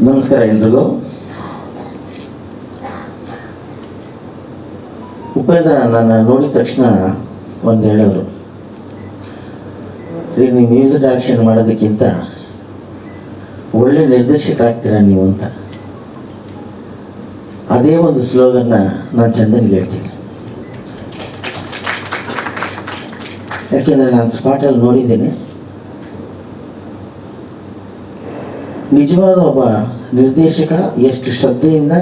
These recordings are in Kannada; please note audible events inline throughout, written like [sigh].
ನಮಸ್ಕಾರ ಎಲ್ರಿಗೂ. ಉಪೇಂದ್ರ, ನನ್ನ ನೋಡಿದ ತಕ್ಷಣ ಒಂದು ಹೇಳೋರು ನೀವು ಮ್ಯೂಸಿಕ್ ಡೈರೆಕ್ಷನ್ ಮಾಡೋದಕ್ಕಿಂತ ಒಳ್ಳೆ ನಿರ್ದೇಶಕರಾಗ್ತೀರಾ ನೀವು ಅಂತ. ಅದೇ ಒಂದು ಸ್ಲೋಗನ್ನ ನಾನು ಚಂದನ್ಗೆ ಹೇಳ್ತೀನಿ. ಯಾಕೆಂದರೆ ನಾನು ಸ್ಪಾಟಲ್ಲಿ ನೋಡಿದ್ದೀನಿ. ನಿಜವಾದ ಒಬ್ಬ ನಿರ್ದೇಶಕ ಎಷ್ಟು ಶ್ರದ್ಧೆಯಿಂದ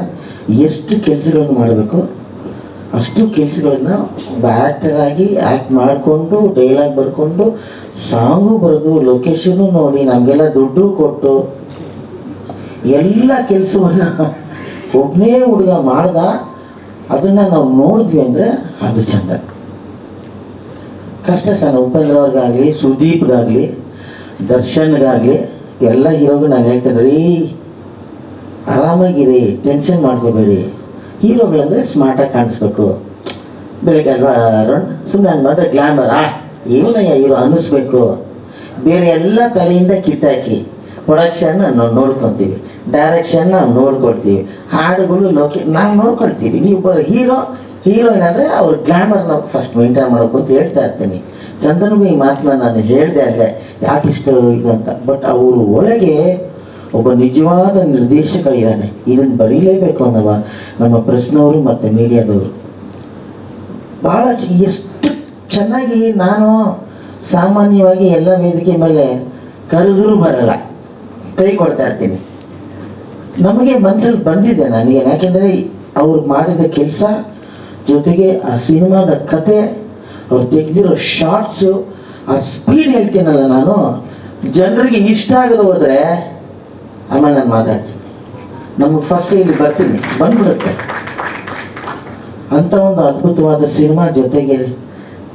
ಎಷ್ಟು ಕೆಲಸಗಳನ್ನು ಮಾಡಬೇಕು, ಅಷ್ಟು ಕೆಲಸಗಳನ್ನು ಒಬ್ಬ ಆ್ಯಕ್ಟರ್ ಆಗಿ ಆ್ಯಕ್ಟ್ ಮಾಡಿಕೊಂಡು ಡೈಲಾಗ್ ಬರ್ಕೊಂಡು, ಸಾಂಗು ಬರೆದು ಲೊಕೇಶನ್ನು ನೋಡಿ, ನಮಗೆಲ್ಲ ದುಡ್ಡು ಕೊಟ್ಟು, ಎಲ್ಲ ಕೆಲಸವನ್ನು ಒಬ್ಬನೇ ಹುಡುಗ ಮಾಡ್ದ, ಅದನ್ನು ನಾವು ನೋಡಿದ್ವಿ ಅಂದರೆ ಅದು ಚಂದ. ಕಷ್ಟ ಸರ್ ಉಪೇಂದ್ರ ಸುದೀಪ್ಗಾಗಲಿ, ದರ್ಶನ್ಗಾಗಲಿ ಎಲ್ಲ ಹೀರೋಗೂ ನಾನು ಹೇಳ್ತೇನೆ, ರೀ, ಆರಾಮಾಗಿರಿ ಟೆನ್ಷನ್ ಮಾಡ್ಕೋಬೇಡಿ. ಹೀರೋಗಳಂದರೆ ಸ್ಮಾರ್ಟಾಗಿ ಕಾಣಿಸ್ಬೇಕು. ಬೆಳಿಗ್ಗೆ ಅಲ್ವಾ ಸುಮ್ಮನೆ ಹಂಗೆ ಮಾತ್ರ ಗ್ಲಾಮರ್ ಆ? ಇವನಯ್ಯ ಹೀರೋ ಅನ್ನಿಸ್ಬೇಕು? ಬೇರೆ ಎಲ್ಲ ತಲೆಯಿಂದ ಕಿತ್ತಾಕಿ ಪ್ರೊಡಕ್ಷನ್ ನಾವು ನೋಡ್ಕೊತೀವಿ. ಡೈರೆಕ್ಷನ್ ನಾವು ನೋಡ್ಕೊಳ್ತೀವಿ. ಹಾಡುಗಳು ಲೋಕೆ, ನಾವು ನೋಡ್ಕೊಳ್ತೀವಿ. ನೀವು ಹೀರೋ, ಹೀರೋಯಿನ್ ಅಂದರೆ ಅವ್ರ ಗ್ಲಾಮರ್ನ ಫಸ್ಟ್ ಮೇಂಟೈನ್ ಮಾಡಬೇಕು ಅಂತ ಹೇಳ್ತಾ ಇರ್ತೀನಿ. ಚಂದನ್ಗೂ ಈ ಮಾತನ್ನ ನಾನು ಹೇಳಿದೆ ಅಲ್ಲೇ ಯಾಕಿಷ್ಟು ಇದಂತ ಬಟ್ ಅವರು ಒಳಗೆ ಒಬ್ಬ ನಿಜವಾದ ನಿರ್ದೇಶಕ ಇದ್ದಾನೆ. ಇದನ್ನು ಬರೀಲೇಬೇಕು ಅನ್ನವ ನಮ್ಮ ಪ್ರಶ್ನವರು ಮತ್ತು ಮೀಡಿಯಾದವರು. ಭಾಳ ಎಷ್ಟು ಚೆನ್ನಾಗಿ ನಾನು ಸಾಮಾನ್ಯವಾಗಿ ಎಲ್ಲ ವೇದಿಕೆ ಮೇಲೆ ಕರೆದರೂ ಬರಲ್ಲ. ಕೈ ಕೊಡ್ತಾ ಇರ್ತೀನಿ. ನಮಗೆ ಮನಸ್ಸಲ್ಲಿ ಬಂದಿದೆ ನನಗೆ ಯಾಕೆಂದರೆ ಅವ್ರು ಮಾಡಿದ ಕೆಲಸ ಜೊತೆಗೆ ಆ ಸಿನಿಮಾದ ಕತೆ ಅವ್ರು ತೆಗೆದಿರೋ ಶಾರ್ಟ್ಸು ಆ ಸ್ಪೀಡ್ ಹೇಳ್ತೀನಲ್ಲ ನಾನು, ಜನರಿಗೆ ಇಷ್ಟ ಆಗದೆ ಹೋದರೆ ಆಮೇಲೆ ನಾನು ಮಾತಾಡ್ತೀನಿ. ನಮಗೆ ಫಸ್ಟ್ ಇಲ್ಲಿ ಬರ್ತೀನಿ, ಬಂದ್ಬಿಡುತ್ತೆ. ಅಂಥ ಒಂದು ಅದ್ಭುತವಾದ ಸಿನಿಮಾ ಜೊತೆಗೆ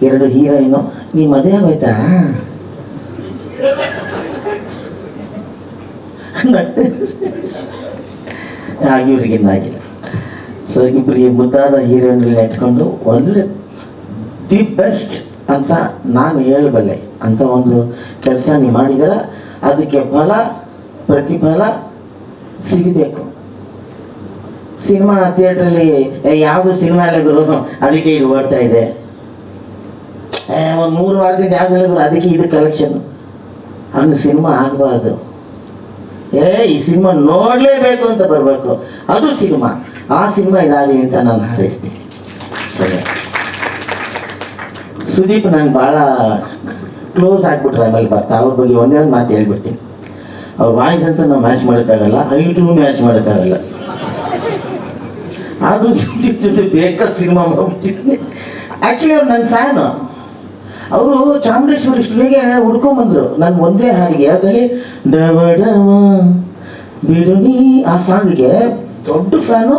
ಎರಡು ಹೀರೋಯಿನು, ನೀ ಮದುವೆ ಆಗೋಯ್ತಾ? ಆಗಿವ್ರಿಗಿನ್ನಾಗಿಲ್ಲ ಸೊ ಇಬ್ಬರಿಗೆ ಮುದ್ದಾದ ಹೀರೋಯಿನ್ಗಳನ್ನ ಇಟ್ಕೊಂಡು ಒಳ್ಳೆ ದಿ ಬೆಸ್ಟ್ ಅಂತ ನಾನು ಹೇಳಬಲ್ಲೆ. ಅಂತ ಒಂದು ಕೆಲಸ ನೀವು ಮಾಡಿದಾರ, ಅದಕ್ಕೆ ಫಲ, ಪ್ರತಿಫಲ ಸಿಗಬೇಕು. ಸಿನಿಮಾ ಥಿಯೇಟ್ರಲ್ಲಿ ಯಾವುದು ಸಿನಿಮಾ ಇಲ್ಲ ಅದಕ್ಕೆ ಇದು ಓಡ್ತಾ ಇದೆ. ಒಂದು ಮೂರು ವಾರದಿಂದ ಯಾವ್ದು ಗುರು? ಅದಕ್ಕೆ ಇದು ಕಲೆಕ್ಷನ್ ಹಂಗೆ ಸಿನಿಮಾ ಆಗಬಾರ್ದು. ಏ, ಈ ಸಿನಿಮಾ ನೋಡಲೇಬೇಕು ಅಂತ ಬರಬೇಕು. ಅದು ಸಿನಿಮಾ. ಆ ಸಿನಿಮಾ ಇದಾಗಲಿ ಅಂತ ನಾನು ಹಾರೈಸ್ತೀನಿ ಸರಿ ಸುದೀಪ್ ನಂಗೆ ಭಾಳ ಕ್ಲೋಸ್ ಆಗಿಬಿಟ್ರೆ ಆಮೇಲೆ ಬರ್ತಾ. ಅವ್ರ ಬಗ್ಗೆ ಒಂದೇ ಒಂದು ಮಾತು ಹೇಳ್ಬಿಡ್ತೀನಿ. ಅವ್ರ ವಾಯ್ಸ್ ಅಂತ ನಾವು ಮ್ಯಾಚ್ ಮಾಡೋಕ್ಕಾಗಲ್ಲ ಐಟು ಮ್ಯಾಚ್ ಮಾಡೋಕ್ಕಾಗಲ್ಲ. ಆದರೂ ಸುದೀಪ್ ಜೊತೆ ಬೇಕಾದ ಸಿನಿಮಾ ಮಾಡ್ಬಿಟ್ಟಿದ್ದೀನಿ ಆ್ಯಕ್ಚುಲಿ ಅವ್ರು ನನ್ನ ಫ್ಯಾನು ಅವರು ಚಾಮುಂಡೇಶ್ವರಿ ಸ್ಟುಡಿಯೋಗೆ ಹುಡ್ಕೊಂಬಂದರು. ನನ್ನ ಒಂದೇ ಹಾಡಿಗೆ, ಅದರಲ್ಲಿ ಡವ ಡವ ಬಿಡುನಿ ಆ ಸಾಂಗಿಗೆ ದೊಡ್ಡ ಫ್ಯಾನು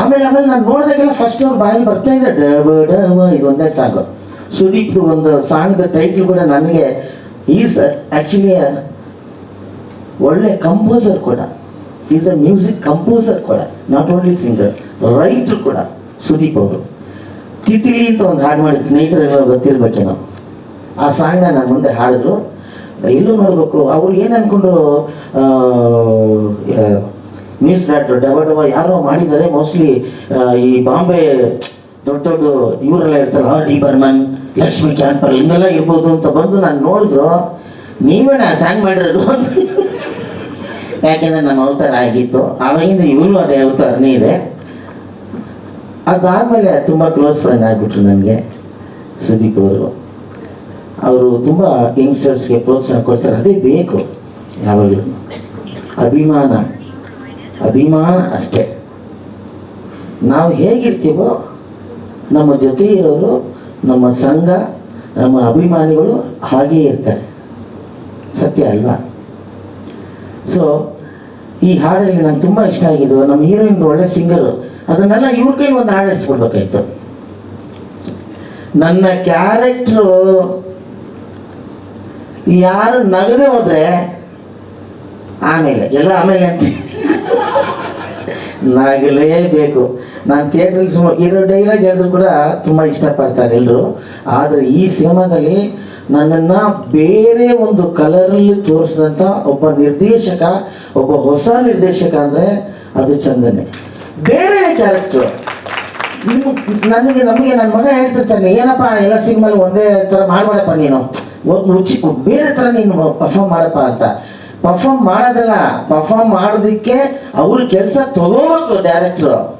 ಆಮೇಲೆ ಆಮೇಲೆ ನಾನು ನೋಡಿದಾಗೆಲ್ಲ ಫಸ್ಟ್ ಅವ್ರು ಬಾಯಲ್ಲಿ ಬರ್ತಾ ಇದೆ, ಡವ ಡವ ಇದೊಂದೇ ಸಾಂಗು. ಸುದೀಪ್ ಒಂದು ಸಾಂಗ್ದ ಟೈಟ್ಲ್ ಕೂಡ ನನಗೆ ಈಸ್ ಆ್ಯಕ್ಚುಲಿ ಒಳ್ಳೆ ಕಂಪೋಸರ್ ಕೂಡ. ಈಸ್ ಅ ಮ್ಯೂಸಿಕ್ ಕಂಪೋಸರ್ ಕೂಡ. ನಾಟ್ ಓನ್ಲಿ ಸಿಂಗರ್ ರೈಟ್ರು ಕೂಡ ಸುದೀಪ್ ಅವರು. ತಿತಿಲಿ ಅಂತ ಒಂದು ಹಾಡು ಮಾಡಿದ ಸ್ನೇಹಿತರೆಲ್ಲ ಗೊತ್ತಿರ್ಬೇಕೇನೋ. ಆ ಸಾಂಗ್ನ ನಾನು ಮುಂದೆ ಹಾಡಿದ್ರು. ಎಲ್ಲೂ ನೋಡ್ಬೇಕು. ಅವ್ರು ಏನು ಅನ್ಕೊಂಡ್ರು ನ್ಯೂಸ್ ಡಾಕ್ಟ್ರು ಡಬ ಡಬ ಯಾರೋ ಮಾಡಿದ್ದಾರೆ. ಮೋಸ್ಟ್ಲಿ ಈ ಬಾಂಬೆ ದೊಡ್ಡ ದೊಡ್ಡ ಇವರೆಲ್ಲ ಇರ್ತಾರಲ್ಲ, ಡಿ ಬರ್ಮನ್, ಲಕ್ಷ್ಮಿ ಕ್ಯಾಂಪರ್ ಹಿಂಗೆಲ್ಲ ಇರ್ಬೋದು ಅಂತ ಬಂದು ನಾನು ನೋಡಿದ್ರು ನೀವೇನ ಸಾಂಗ್ ಮಾಡಿರೋದು ಅಂತ. ಯಾಕೆಂದ್ರೆ ನಮ್ಮ ಅವತಾರ ಆಗಿತ್ತು. ಆವಾಗಿಂದ ಇವರು ಅದೇ ಅವತಾರನೇ ಇದೆ. ಅದಾದಮೇಲೆ ತುಂಬ ಕ್ಲೋಸ್ ಫ್ರೆಂಡ್ ಆಗಿಬಿಟ್ರು ನನಗೆ, ಸುದೀಪ್ ಅವರು. ಅವರು ತುಂಬ ಯಂಗ್ಸ್ಟರ್ಸ್ಗೆ ಪ್ರೋತ್ಸಾಹ ಕೊಡ್ತಾರೆ. ಅದೇ ಬೇಕು ಯಾವಾಗಲೂ. ಅಭಿಮಾನ. ಅಭಿಮಾನ ಅಷ್ಟೇ. ನಾವು ಹೇಗಿರ್ತೀವೋ ನಮ್ಮ ಜೊತೆ ಇರೋರು, ನಮ್ಮ ಸಂಘ, ನಮ್ಮ ಅಭಿಮಾನಿಗಳು ಹಾಗೇ ಇರ್ತಾರೆ. ಸತ್ಯ ಅಲ್ವಾ? ಸೊ ಈ ಹಾಡಲ್ಲಿ ನಂಗೆ ತುಂಬ ಇಷ್ಟ ಆಗಿದ್ದು ನಮ್ಮ ಹೀರೋಯಿನ್ ಒಳ್ಳೆ ಸಿಂಗರು. ಅದನ್ನೆಲ್ಲ ಇವ್ರ ಕೈ ಒಂದು ಹಾಡು ಹಾಡಿಸ್ಕೊಡ್ಬೇಕಾಯ್ತು. ನನ್ನ ಕ್ಯಾರೆಕ್ಟ್ರು ಯಾರು ನಗದೆ ಹೋದ್ರೆ ಆಮೇಲೆ, ಎಲ್ಲ ಆಮೇಲೆ ಅಂತ. [laughs] ನಗಲೇಬೇಕು. ನಾನು ಸುಮಾರು ಇರೋ ಡೈಲಾಗ್ ಹೇಳಿದ್ರು ಕೂಡ ತುಂಬ ಇಷ್ಟಪಡ್ತಾರೆ ಎಲ್ಲರೂ ಆದರೆ ಈ ಸಿನಿಮಾದಲ್ಲಿ ನನ್ನನ್ನು ಬೇರೆ ಒಂದು ಕಲರಲ್ಲಿ ತೋರಿಸಿದಂಥ ಒಬ್ಬ ನಿರ್ದೇಶಕ, ಒಬ್ಬ ಹೊಸ ನಿರ್ದೇಶಕ ಅಂದರೆ ಅದು ಚಂದನೆ. ಬೇರೆ ಕ್ಯಾರೆಕ್ಟ್ರು ನನಗೆ, ನಮಗೆ ನನ್ನ ಮಗ ಹೇಳ್ತಿರ್ತಾನೆ, ಏನಪ್ಪ, ಎಲ್ಲ ಸಿನಿಮಾಲಿ ಒಂದೇ ಥರ ಮಾಡಬೇಡಪ್ಪ ನೀನು. ಒಂದು ರುಚಿ, ಬೇರೆ ಥರ ನೀನು ಪರ್ಫಾರ್ಮ್ ಮಾಡಪ್ಪ ಅಂತ. ಪರ್ಫಾರ್ಮ್ ಮಾಡೋದಲ್ಲ ಪರ್ಫಾರ್ಮ್ ಮಾಡೋದಕ್ಕೆ ಅವರು ಕೆಲಸ ತಗೋಬೇಕು ಡೈರೆಕ್ಟ್ರು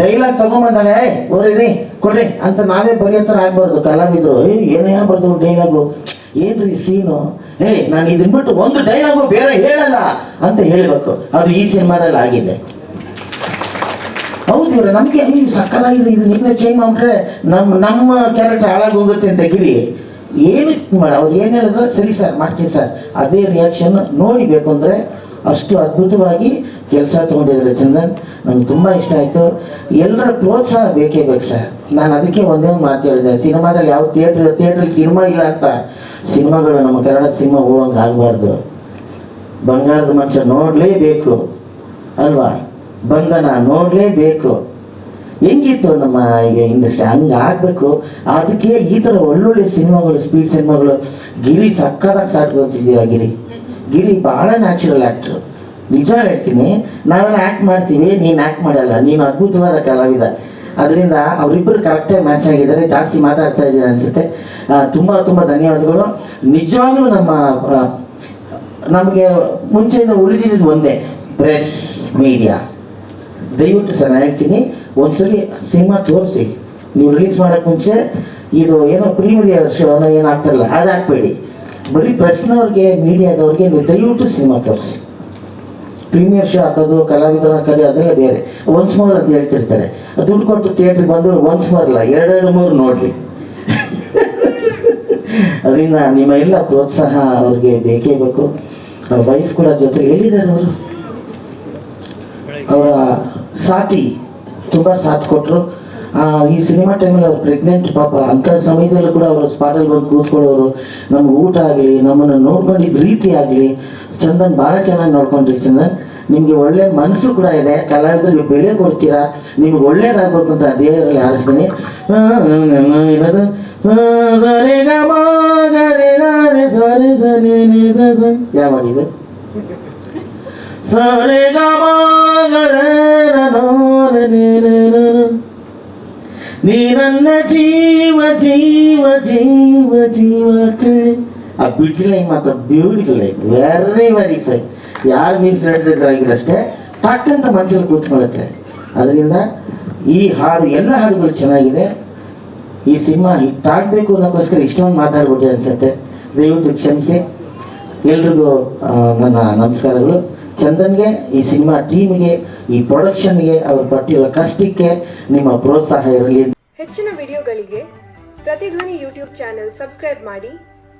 ಡೈಲಾಗ್ ತಗೊಂಬಂದಾಗ ಓರಿರಿ ಕೊಡ್ರಿ, ಅಂತ ನಾವೇ ಬರೆಯತ್ತರ ಆಗ್ಬಾರ್ದು. ಕಲಾವಿದ್ರು ಏನೇ ಬರ್ದು ಡೈಲಾಗು ಏನ್ರಿ ಸೀನು ಏ ನಾನು ಇದನ್ ಬಿಟ್ಟು ಒಂದು ಡೈಲಾಗು ಬೇರೆ ಹೇಳಲ್ಲ, ಅಂತ ಹೇಳಬೇಕು. ಅದು ಈ ಸಿನಿಮಾದಲ್ಲಿ ಆಗಿದೆ. ಹೌದು ಇವ್ರೆ, ನಮಗೆ ಈ ಸಕ್ಕಲಾಗಿದೆ ಇದು, ನಿನ್ನೆ ಚೇಂಜ್ ಮಾಡ್ಬಿಟ್ರೆ ನಮ್ಮ ನಮ್ಮ ಕ್ಯಾರೆಕ್ಟರ್ ಹಾಳಾಗಿ ಹೋಗುತ್ತೆ ಅಂತ ಗಿರಿ ಏನು ಮಾಡ, ಅವ್ರು ಏನು ಹೇಳಿದ್ರೆ, ಸರಿ ಸರ್ ಮಾಡ್ತೀನಿ ಸರ್ ಅದೇ ರಿಯಾಕ್ಷನ್ ನೋಡಿಬೇಕು ಅಂದರೆ ಅಷ್ಟು ಅದ್ಭುತವಾಗಿ ಕೆಲಸ ತೊಗೊಂಡಿದ್ದಾರೆ ಚಂದನ್. ನಂಗೆ ತುಂಬ ಇಷ್ಟ ಆಯಿತು. ಎಲ್ಲರ ಪ್ರೋತ್ಸಾಹ ಬೇಕೇ ಬೇಕು ಸರ್. ನಾನು ಅದಕ್ಕೆ ಒಂದೇ ಮಾತು ಹೇಳಿದೆ. ಸಿನಿಮಾದಲ್ಲಿ ಯಾವ ಥಿಯೇಟ್ರ್ ಥಿಯೇಟ್ರಲ್ಲಿ ಸಿನಿಮಾ ಇಲ್ಲ ಅಂತ. ಸಿನಿಮಾಗಳು ನಮ್ಮ ಕನ್ನಡ ಸಿನಿಮಾ ಹೋಗಂಗೆ ಆಗಬಾರ್ದು. ಬಂಗಾರದ ಮನುಷ್ಯ ನೋಡಲೇಬೇಕು. ಅಲ್ವಾ? ಬಂಧನ ನೋಡಲೇಬೇಕು. ಹೆಂಗಿತ್ತು ನಮ್ಮ ಈಗ ಇಂಡಸ್ಟ್ರಿ ಹಂಗೆ ಆಗಬೇಕು. ಅದಕ್ಕೆ ಈ ಥರ ಒಳ್ಳೊಳ್ಳೆ ಸಿನಿಮಾಗಳು ಸ್ಪೀಡ್ ಸಿನಿಮಾಗಳು, ಗಿರಿ ಸಕ್ಕದಾಗಿ ಸಾಟ್ಕೊತಿದ್ದೀಯ ಗಿರಿ? ಗಿರಿ ಭಾಳ ನ್ಯಾಚುರಲ್ ಆ್ಯಕ್ಟ್ರು ನಿಜ ಹೇಳ್ತೀನಿ, ನಾವೆಲ್ಲ ಆ್ಯಕ್ಟ್ ಮಾಡ್ತೀವಿ, ನೀನು ಆ್ಯಕ್ಟ್ ಮಾಡಲ್ಲ, ನೀನು ಅದ್ಭುತವಾದ ಕಲಾವಿದ. ಅದರಿಂದ ಅವರಿಬ್ಬರು ಕರೆಕ್ಟಾಗಿ ಮ್ಯಾಚ್ ಆಗಿದ್ದಾರೆ, ಜಾಸ್ತಿ ಮಾತಾಡ್ತಾ ಇದ್ದೀರ ಅನಿಸುತ್ತೆ. ತುಂಬ ತುಂಬ ಧನ್ಯವಾದಗಳು. ನಿಜವಾಗ್ಲೂ ನಮ್ಮ ನಮಗೆ ಮುಂಚೆಯಿಂದ ಉಳಿದಿದ್ದು ಒಂದೇ ಪ್ರೆಸ್ ಮೀಡಿಯಾ ದಯವಿಟ್ಟು ಸರ್, ನಾನು ಹೇಳ್ತೀನಿ ಒಂದ್ಸಲಿ ಸಿನಿಮಾ ತೋರಿಸಿ. ನೀವು ರಿಲೀಸ್ ಮಾಡೋಕ್ಕೆ ಮುಂಚೆ, ಇದು ಏನೋ ಪ್ರೀಮಿಯರ್ ಶೋ ಅನ್ನೋ ಏನು ಆಗ್ತಾರಲ್ಲ ಅದು ಹಾಕ್ಬೇಡಿ ಬರೀ ಪ್ರೆಸ್ನವ್ರಿಗೆ ಮೀಡಿಯಾದವ್ರಿಗೆ ನೀವು ದಯವಿಟ್ಟು ಸಿನಿಮಾ ತೋರಿಸಿ. ಪ್ರೀಮಿಯರ್ ಶೋ ಹಾಕೋದು ಕಲಾವಿದರ ಕಲಿ ಅದೆಲ್ಲ ಬೇರೆ. ಒನ್ಸ್ ಮೋರ್ ಅಂತ ಹೇಳ್ತಿರ್ತಾರೆ. ದುಡ್ಡು ಕೊಟ್ಟು ಥಿಯೇಟ್ರಿಗೆ ಬಂದು ಒನ್ಸ್ ಮೋರ್ ಅಲ್ಲ, ಎರಡೆರಡು ಮೂರು ನೋಡಲಿ. [laughs] ಅದರಿಂದ ನಿಮ್ಮ ಎಲ್ಲ ಪ್ರೋತ್ಸಾಹ ಅವ್ರಿಗೆ ಬೇಕೇ ಬೇಕು. ಅವ್ರ ವೈಫ್ ಕೂಡ ಜೊತೆ ಎಲ್ಲಿದ್ದಾರೆ ಅವರು? ಅವರ ಸಾಥಿ ತುಂಬ ಸಾಥ್ ಕೊಟ್ಟರು ಈ ಸಿನಿಮಾ ಟೈಮಲ್ಲಿ ಅವ್ರು ಪ್ರೆಗ್ನೆಂಟ್ ಪಾಪ ಅಂಥ ಸಮಯದಲ್ಲೂ ಕೂಡ ಅವರು ಸ್ಪಾಟಲ್ಲಿ ಬಂದು ಕೂತ್ಕೊಳ್ಳೋರು. ನಮ್ಗೆ ಊಟ ಆಗಲಿ, ನಮ್ಮನ್ನು ನೋಡ್ಕೊಂಡಿದ್ದ ರೀತಿ ಆಗಲಿ ಚಂದನ್ ಭಾಳ ಚೆನ್ನಾಗಿ ನೋಡ್ಕೊಂಡ್ರಿ ಚಂದನ್. ನಿಮಗೆ ಒಳ್ಳೆ ಮನಸ್ಸು ಕೂಡ ಇದೆ. ಕಲಾವಿದರಿಗೆ ಬೆಲೆ ಕೊಡ್ತೀರಾ? ನಿಮ್ಗೆ ಒಳ್ಳೇದಾಗಬೇಕು ಅಂತ ದೇವರಲ್ಲಿ ಹಾರಿಸ್ತೀನಿ. ಏನದು ಸರಿ ಗ, ಮ, ಗ, ರೆ ಗ ರೆ ಸರಿ ಸರಿ ನಿ ಸ ಸ. ಯಾವ ಹಾಡಿದು ಸರಿ ಗ, ಮ ರ ನೋ ರೆ ನಿ ರೆ ರ ರ. ಜೀವ ಜೀವ ಜೀವ ಜೀವ, ಕಣೆ. ಆ ಬಿಡ್ಜ್ ಲೈನ್ ಮಾತ್ರ beautiful line very very fine ಯಾರು ಮೀನ್ಸ್ ಹೇಳಿದ್ರೆ ಅಷ್ಟೇ ಟಕ್ಕಂತ ಮನಸ್ಸಲ್ಲಿ ಕೂತ್ಕೊಳ್ಳುತ್ತೆ. ಅದರಿಂದ ಈ ಹಾಡು, ಎಲ್ಲ ಹಾಡುಗಳು ಚೆನ್ನಾಗಿದೆ. ಈ ಸಿನಿಮಾ ಹಿಟ್ ಆಗಬೇಕು ಅನ್ನೋಕ್ಕೋಸ್ಕರ ಇಷ್ಟೊಂದು ಮಾತಾಡ್ಬಿಟ್ಟೆ ಅನ್ಸುತ್ತೆ. ದಯವಿಟ್ಟು ಕ್ಷಮಿಸಿ. ಎಲ್ರಿಗೂ ನನ್ನ ನಮಸ್ಕಾರಗಳು. ಚಂದನ್ಗೆ, ಈ ಸಿನಿಮಾ ಟೀಮ್ಗೆ, ಈ ಪ್ರೊಡಕ್ಷನ್ಗೆ ಅವ್ರು ಪಟ್ಟಿರೋ ಕಷ್ಟಕ್ಕೆ ನಿಮ್ಮ ಪ್ರೋತ್ಸಾಹ ಇರಲಿ ಹೆಚ್ಚಿನ ವಿಡಿಯೋಗಳಿಗೆ ಪ್ರತಿಧ್ವನಿ ಯೂಟ್ಯೂಬ್ ಚಾನೆಲ್ ಸಬ್ಸ್ಕ್ರೈಬ್ ಮಾಡಿ.